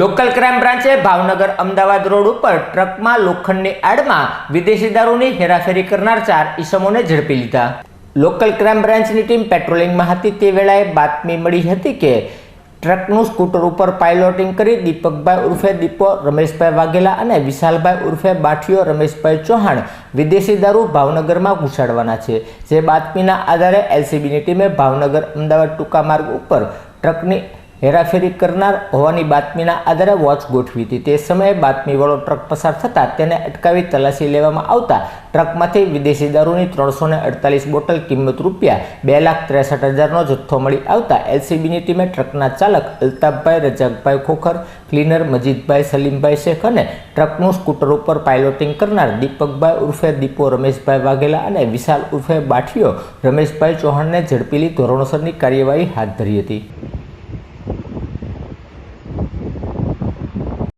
Local crime બ્રાન્ચે Bhavnagar Ahmedabad road ઉપર ટ્રકમાં લોખંડની આડમાં વિદેશી દારૂની હેરાફેરી કરનાર ચાર ઈસમોને ઝડપી લીધા. લોકલ ક્રાઇમ બ્રાન્ચની ટીમ પેટ્રોલિંગમાં હતી તે વેળાએ બાતમી મળી હતી કે ટ્રકનું સ્કૂટર ઉપર પાઇલોટિંગ કરી દીપકભાઈ ઉર્ફે દીપો, રમેશભાઈ વાઘેલા અને વિશાલભાઈ ઉર્ફે બાઠિયો રમેશભાઈ ચૌહાણ વિદેશી દારૂ ભાવનગરમાં ઘુસાડવાના છે. જે બાતમીના આધારે એલસીબીની ટીમે ભાવનગર અમદાવાદ ટૂંકા માર્ગ ઉપર ટ્રકની હેરાફેરી કરનાર હોવાની બાતમીના આધારે વોચ ગોઠવી હતી. તે સમયે બાતમીવાળો ટ્રક પસાર થતાં તેને અટકાવી તલાશી લેવામાં આવતા ટ્રકમાંથી વિદેશી દારૂની ત્રણસો અડતાલીસ બોટલ કિંમત રૂપિયા બે લાખ ત્રેસઠ હજારનો જથ્થો મળી આવતા એલસીબીની ટીમે ટ્રકના ચાલક અલ્તાફભાઈ રજાકભાઈ ખોખર, ક્લીનર મજીદભાઈ સલીમભાઈ શેખ અને ટ્રકનું સ્કૂટર ઉપર પાયલોટિંગ કરનાર દીપકભાઈ ઉર્ફે દીપો રમેશભાઈ વાઘેલા અને વિશાલ ઉર્ફે બાઠીઓ રમેશભાઈ ચૌહાણને ઝડપીલી ધોરણસરની કાર્યવાહી હાથ ધરી હતી.